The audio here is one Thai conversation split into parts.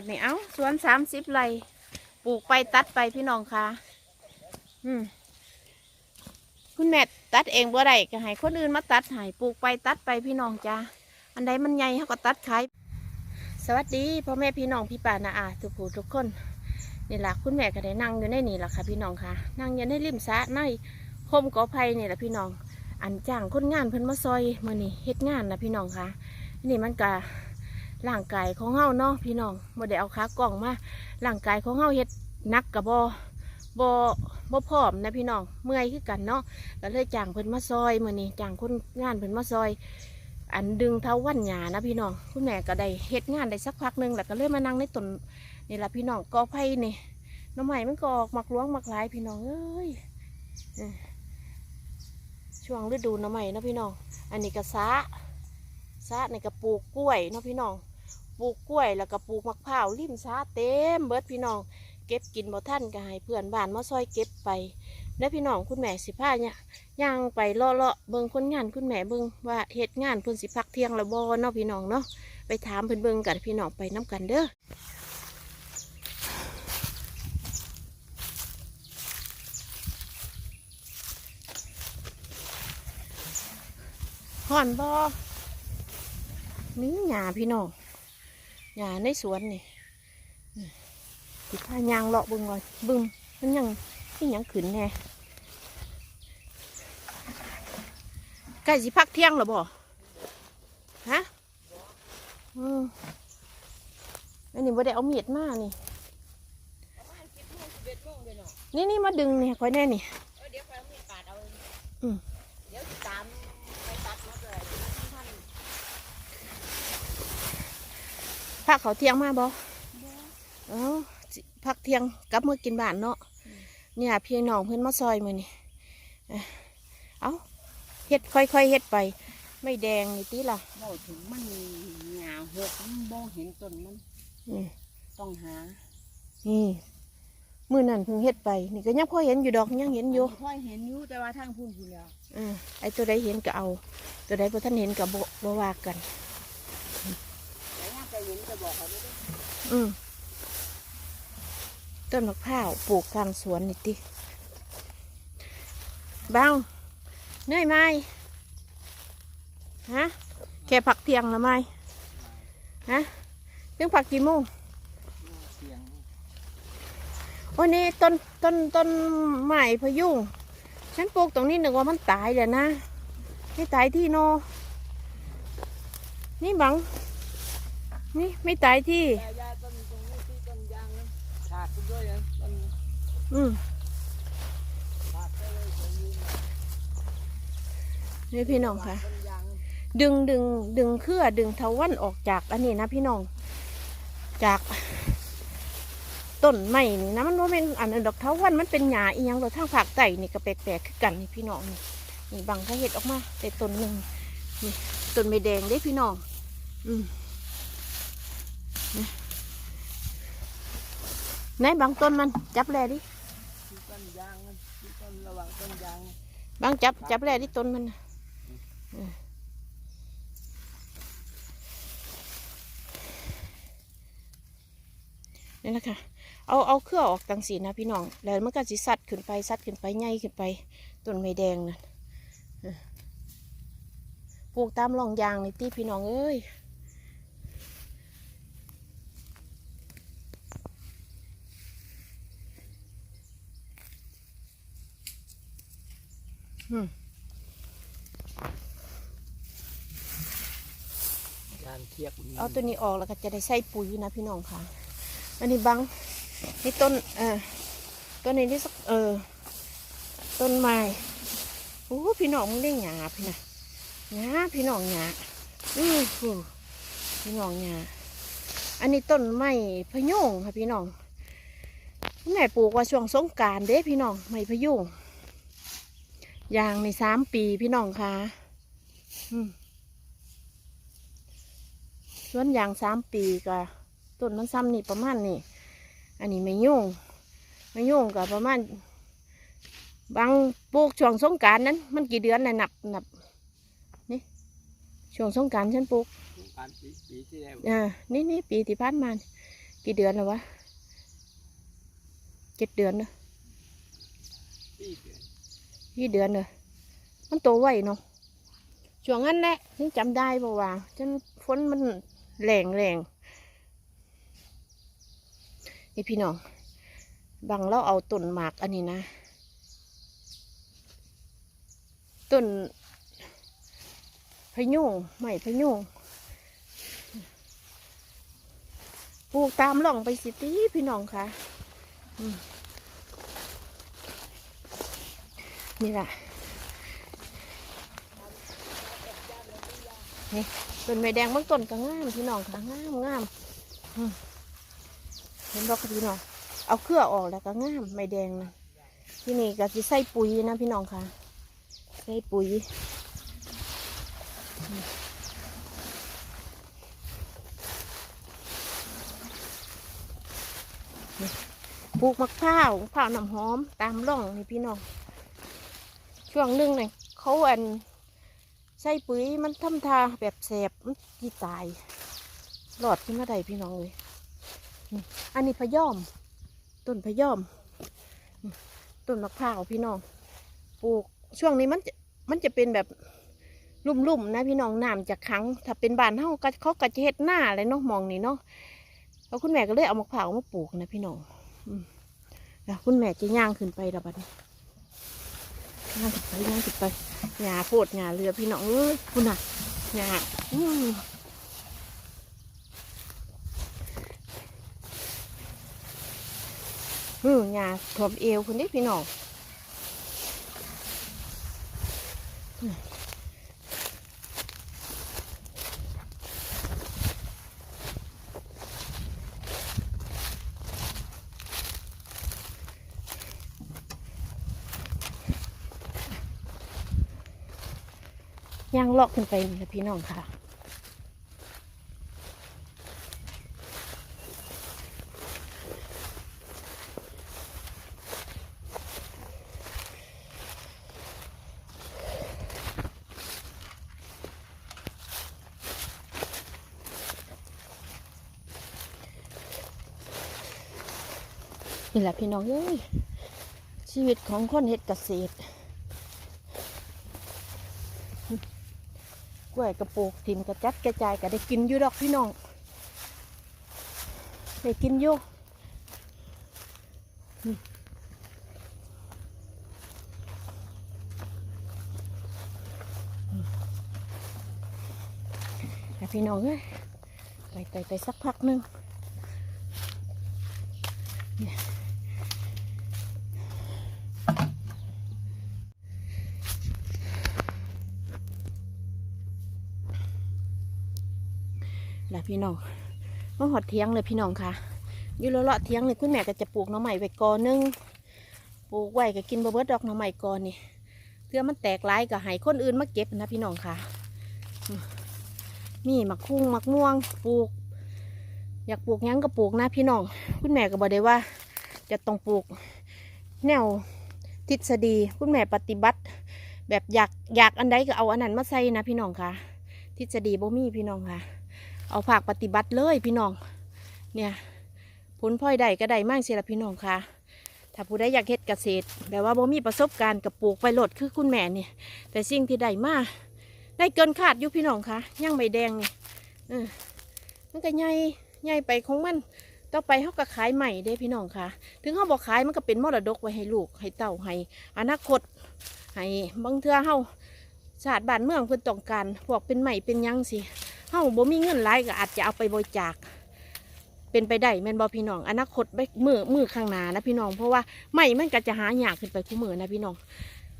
บัดนี้เอ้าสวนสามสิบไร่ปลูกไปตัดไปพี่น้องค่ะ อืมคุณแม่ตัดเองบ่ได้ก็ให้คนอื่นมาตัดให้ปลูกไปตัดไปพี่น้องจ้าอันใดมันใหญ่เขาก็ตัดขายสวัสดีพ่อแม่พี่น้องพี่ป่านาอาทุกผู้ทุกคนนี่แหละคุณแม่ก็ได้นั่งอยู่ในนี่แหละค่ะ พี่น้องค่ะ นั่งอยู่ในริมสระในโฮมกอไผ่นี่แหละพี่น้อง อันจ้างคนงานเพิ่นมาซอยมื่อนี่เฮ็ดงานนะพี่น้องค่ะนี่มันก็ ร่างกายของเฮาเนาะพี่น้องบ่ได้เอาขากล่องมาร่างกายของเฮาเฮ็ดนักกับบ่บ่บ่พร้อมนะพี่น้องเมื่อยคือกันเนาะก็เลยจ้างเพิ่นมาซอยมื่อนี้จ้างคนงานเพิ่นมาซอย อันดึงเท้าวันหยานะพี่น้องคุณแม่ก็ได้เฮ็ดงานได้สักพักหนึงแล้วก็เลยมานั่งในต้นนี่ล่ะพี่น้องกอไผ่นี่น้ำใหม่มันก็ออกมักล้วงมักหลายพี่น้องเอ้ยช่วงฤดูน้ำใหม่นะพี่น้อง อันนี้ก็สะสะนี่ก็ปลูกกล้วยเนาะพี่น้อง ปลูกกล้วยแล้วก็ปลูกมะพร้าวริมสะเต็มเบิดพี่น้อง เก็บกินบ่ท่านก็ให้เพื่อนบ้านมาซอยเก็บไปแล้วพี่น้องคุณแม่สิพาเนี่ยย่างไปเลาะเลาะๆเบิ่งคนงานคุณแม่เบิ่งว่าเฮ็ดงานเพิ่นสิพักเที่ยงล้วบ่เนาะพี่น้องเนาะไปถามเพิ่นเบิ่งกันพี่น้องไปน้กันเด้อห่อนบ่มีหญ้าพี่น้อง หญ้าในสวนนี่อืมสิพายางเลาะเบิ่งก่อนเบิ่งมันยังนี่ยังขึ้นแน่ใกล้สิพักเที่ยงหรอบ่ฮะอืมอันนี้บ่ได้เอามีดมานี่ประมาณสิบโมงสิบเอ็ดโมงเลยเนาะนี่นี่มาดึงนี่ค่อยแน่นี่เออเดี๋ยวไปเอามีดปาดเอาอืม เดี๋ยวสิตามไปตัดมาเลยท่าน พัก เขาเที่ยงมาบ่เอ้าสิพักเที่ยงกลับมื่อกินบ้านเนาะเนี่ยพี่น้องเพิ่นมาซอยมือนี่เอ้ยเอ้าเฮ็ดค่อยๆเฮ็ดไป ไม่แดงนี่ติล่ะโมถึงมันหงาหกมันโมเห็นต้นมันอืมต้องหานี่มือนั่นเพิ่งเฮ็ดไป นี่ก็ยังพอเห็นอยู่ดอกยังเห็นอยู่ค่อยเห็นอยู่แต่ว่าทางพุ่นอยู่แล้วเออไอ้ตัวใดเห็นก็เอา ตัวใดพอท่านเห็นก็บ่บ่ว่ากันแต่ ย่าใจเห็นจะบอกเขาด้วยอืมต้นมะพร้าวปลูกกลางสวนนี่ติบังเหนื่อยไหมฮะแค่ผักเทียงละไหมฮะถึงผักกี่โมงวันนี้ต้นต้นต้นไม้พยุงฉันปลูกตรงนี้หนึกว่ามันตายแล้วนะไม่ตายที่โนนี่บัง นี่ไม่ตายที่ยายาต้นตรงนี้ที่ต้นยางนั้นขาดไปด้วยนะต้นอืมขาดไปเลยตรงนี้นี่พี่น้องค่ะ ต้นยางดึงดึงดึงเครือดึงเทาวันออกจากอันนี้นะพี่น้อง จากต้นไม้นี่นะมันว่าเป็นอันนั้นดอกเทาวันมันเป็นหญ้าอีหยังเราทางภาคใต้นี่ก็แปลกๆคือกันนี่พี่น้องนี่นี่บางเขาเห็ดออกมาแต่ต้นหนึ่งนี่ต้นไม่แดงเด้พี่น้อง อืมนี่ ไหนบางต้นมันจับแลดิที่ต้นยางนั้นที่ต้นระหว่างต้นยางบางจับจับแลดิต้นมันน่ะเออนี่แหละค่ะ เอาเอาเครือออกตังสีนะพี่น้อง แล้วมันก็สิสัดขึ้นไปสัดขึ้นไปใหญ่ขึ้นไปต้นไม้แดงนั่นเออปลูกตามร่องยางนี่ตีพี่น้องเอ้ย อืมยางเทียบเอาตัวนี้ออกแล้วก็จะได้ใส่ปุ๋ยนะพี่น้องค่ะ อันนี้บังนี่ต้นเออต้นนี้นี่เออต้นไม้โอ้พี่น้องมึงได้หยาพี่นะหยาพี่น้องหยาอือหูพี่น้องหยาอันนี้ต้นไม้พะยุงค่ะพี่น้องแม่ปลูกว่าช่วงสงการเด้พี่น้องไม้พะยุง ยางในสามปีพี่น้องค่ะอืมสวนยางสามปีก็ต้นมันซ้ำนี่ประมาณนี่อันนี้ไม่ยุ่งไม่ยุ่งก็ประมาณ บางปลูกช่วงสงกรารนั้น มันกี่เดือนน่ะนับนับนี่ช่วงสงกรารฉันปลูกการปีปีที่แล้วอ่านี่นี่ปีที่ผ่านมากี่เดือนแล้ววะเจ็ดเดือนเนอะสี่เดือน ยี่เดือนเนอะมันโตไวเนาะช่วงนั้นแหละนี่จำได้เพราะว่าจนฝนมันแรงแรงนี่พี่น้องบางเราเอาต้นหมากอันนี้นะต้นพะยุงไม้พะยุงปลูกตามร่องไปสิตีพี่น้องค่ะอืม นี่แหละนี่ต้นไม้แดงบางต้นก็งามพี่น้องค่ะงามงามเห็นบอกพี่น้องเอาเครือออกแล้วก็งามไม้แดงนะที่นี่ก็จะใส่ปุ๋ยนะพี่น้องค่ะใส่ปุ๋ยปลูกมะพร้าวมะพร้าวน้ำหอมตามร่องนี่พี่น้อง ช่วงหนึงเนี่ยเขาอันใส่ปุ๋ยมันทำทาแบบแสบมันที่ตาย หลอดขึ้นมาได้พี่น้องเลยอันนี้พะยอม ต้นพะยอม ต้นมะพร้าวพี่น้อง ปลูกช่วงนี้มันจะมันจะเป็นแบบลุ่มๆนะพี่น้องน้ำจะขังถ้าเป็นบานเฮาก็เขาก็จะเฮ็ดหน้าเลยเนาะมองนี่เนาะแล้วคุณแม่ก็เลยเอามะพร้าวมาปลูกนะพี่น้องอแล้วคุณแม่จะย่างขึ้นไปแล้วบัดนี้ ย่างขึ้นไปย่างขึ้นไปหยาโพดหยาเรือพี่น้องเอ้ยคุณน่ะหยาอืมอืมหยาถ่วมเอวคนนี้พี่น้อง ย่างเลาะขึ้นไปนี่นะพี่น้องค่ะนี่แหละพี่น้องเอ้ยชีวิตของคนเฮ็ดเกษตร กล้วยกระปูกถิ่นกระจัดกระจายก็ได้กินอยู่ดอกพี่น้องได้กินอยู่อืมอืมแต่พี่น้องเอ้ยไปไปไปสักพักหนึง แล้วพี่น้องมาหอดเทียงเลยพี่น้องค่ะอยู่เลาะเทียงเลยคุณแม่ก็จะปลูกหน่อไม้ไว้กอหนึงปลูกไว้ก็กินบะเบิดดอกหน่อไม้กอนนี่เพื่อมันแตกลายก็ให้คนอื่นมาเก็บนะพี่น้องค่ะอืมมีหมักคุ้งหมักม่วงปลูก อยากปลูกยังก็ปลูกนะพี่น้องคุณแม่ก็บอกได้ว่า จะต้องปลูก แนวทฤษฎีคุณแม่ปฏิบัติ แบบอยากอยากอันใดก็เอาอันนั้นมาใส่นะพี่น้องค่ะทฤษฎีบ่มีพี่น้องค่ะ เอาภาคปฏิบัติเลยพี่น้อง เนี่ยผลพลอยได้ก็ได้มากเสียละพี่น้องค่ะ ถ้าผู้ใดอยากเฮ็ดเกษตรแบบว่าบ่มีประสบการณ์กับปลูกไปโหลดคือคุณแม่เนี่ย แต่สิ่งที่ได้มาได้เกินคาดอยู่พี่น้องค่ะย่างใบแดงนี่เออมันก็ใหญ่ใหญ่ไปของมันต่อไปเขาก็ขายใหม่เด้พี่น้องค่ะ ถึงเขาบอกขายมันก็เป็นมรดกไว้ให้ลูกให้เต่าให้อนาคตให้บางเทื่อเขาชาติบ้านเมืองเพิ่นต้องการพวกเป็นใหม่เป็นยังสิ เฮาบ่มีเงินหลายก็อาจจะเอาไปบริจาคเป็นไปได้แม่นบอพี่น้องอนาคตไปมือมือข้างหน้านะพี่น้องเพราะว่าไม่มันก็จะหายากขึ้นไปคู่มือนะพี่น้อง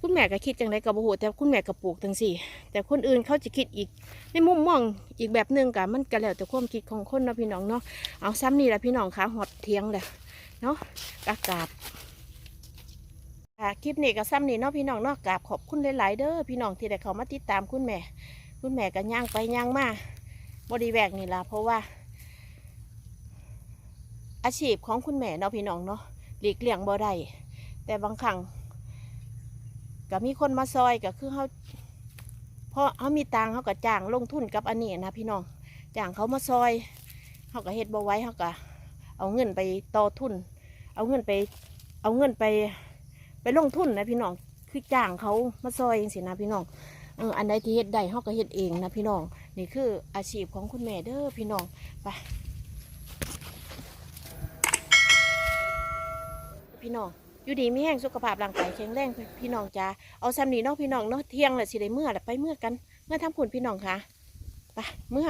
คุณแม่ก็คิดจังไดกับโอ้โหแต่คุณแม่ก็ปลูกจังสี่ แต่คนอื่นเขาจะคิดอีกในมุมมองอีกแบบหนึ่งกะมันก็แล้วแต่ความคิดของคนนะพี่น้องเนาะเอาซ้ำนี่แหละพี่น้องคะหอดเทียงเลยเนาะอากาศคลิปนี้ก็ซ้ำนี่เนาะพี่น้องเนาะกราบขอบคุณหลายๆเด้อพี่น้องที่ได้เขามาติดตามคุณแม่ คุณแม่ก็ย่างไปย่างมา บริแวกนี่ละเพราะว่า อาชีพของคุณแม่เนาะพี่น้องเนาะหลีกเลี่ยงบ่ได้แต่บางครั้งก็มีคนมาซอยก็คือเขาเพราะเขามีตังเขาก็จ้างลงทุนกับอันนี้นะพี่น้องจ้างเขามาซอยเขาก็เฮ็ดบ่ไว้เขาก็เอาเงินไปต่อทุน เอาเงินไป เอาเงินไป ไปลงทุนนะพี่น้องคือจ้างเขามาซอยจังสินะพี่น้อง เอออันใดที่เฮ็ดได้เฮาก็เฮ็ดเองนะพี่น้อง นี่คืออาชีพของคุณแม่เด้อพี่น้อง ไป พี่น้อง อยู่ดีมีแห้งสุขภาพร่างกายแข็งแรงพี่น้องจ้าเอาซ้ำนี้เนาะพี่น้องเนาะเที่ยงแหละสิได้เมื่อแหละไปเมื่อกัน เมื่อทำผุนพี่น้องค่ะ ไปเมื่อ